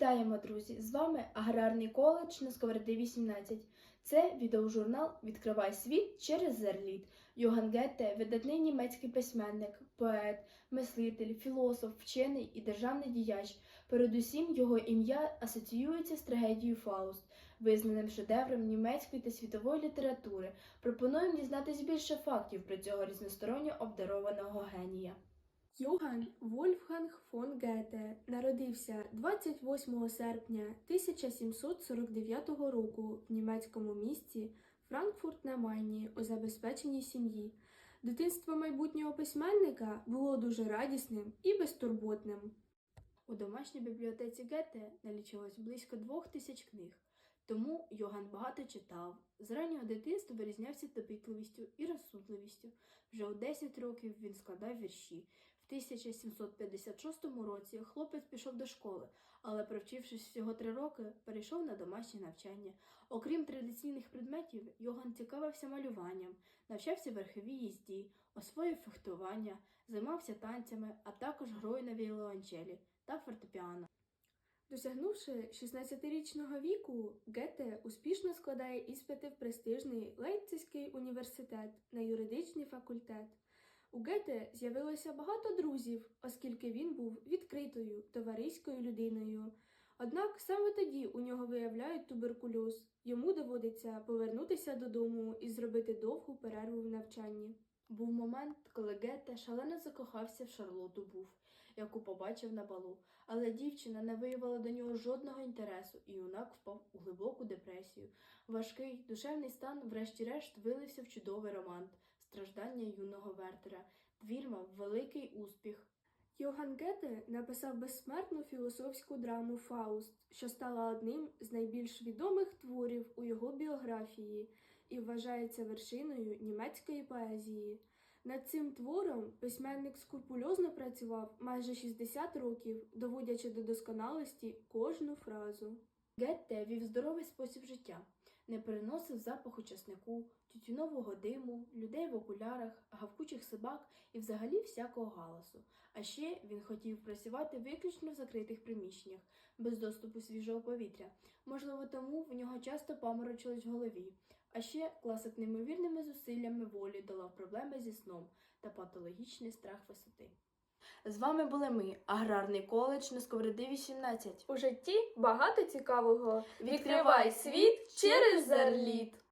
Вітаємо, друзі! З вами Аграрний коледж на Сковороди 18. Це відеожурнал Відкривай світ через зерліт. Йоган Гетте – видатний німецький письменник, поет, мислитель, філософ, вчений і державний діяч. Передусім його ім'я асоціюється з трагедією Фауст, визнаним шедевром німецької та світової літератури. Пропонуємо дізнатись більше фактів про цього різносторонньо обдарованого генія. Йоган Вольфганг фон Гете народився 28 серпня 1749 року в німецькому місті Франкфурт на Майні у забезпеченій сім'ї. Дитинство майбутнього письменника було дуже радісним і безтурботним. У домашній бібліотеці Гете налічилось близько двох тисяч книг, тому Йоган багато читав. З раннього дитинства вирізнявся допитливістю і розсудливістю. Вже у 10 років він складав вірші. В 1756 році хлопець пішов до школи, але, провчившись всього три роки, перейшов на домашнє навчання. Окрім традиційних предметів, Йоган цікавився малюванням, навчався верховій їзді, освоїв фехтування, займався танцями, а також грою на віолончелі та фортепіано. Досягнувши 16-річного віку, Гете успішно складає іспити в престижний Лейпцизький університет на юридичний факультет. У Гете з'явилося багато друзів, оскільки він був відкритою, товариською людиною. Однак саме тоді у нього виявляють туберкульоз. Йому доводиться повернутися додому і зробити довгу перерву в навчанні. Був момент, коли Гетте шалено закохався в Шарлоту Буф, яку побачив на балу, але дівчина не виявила до нього жодного інтересу, і юнак впав у глибоку депресію. Важкий душевний стан, врешті-решт, вилився в чудовий роман страждання юного Вертера. Твір мав великий успіх. Йоган Гете написав безсмертну філософську драму Фауст, що стала одним з найбільш відомих творів у його біографії і вважається вершиною німецької поезії. Над цим твором письменник скрупульозно працював майже 60 років, доводячи до досконалості кожну фразу. Гетте вів здоровий спосіб життя, не переносив запаху часнику, тютюнового диму, людей в окулярах, гавкучих собак і взагалі всякого галасу. А ще він хотів працювати виключно в закритих приміщеннях, без доступу свіжого повітря. Можливо, тому в нього часто паморочилось в голові. А ще класик неймовірними зусиллями волі долав проблеми зі сном та патологічний страх висоти. З вами були ми, Аграрний коледж на Сковороди 18. У житті багато цікавого. Відкривай світ через зерліт!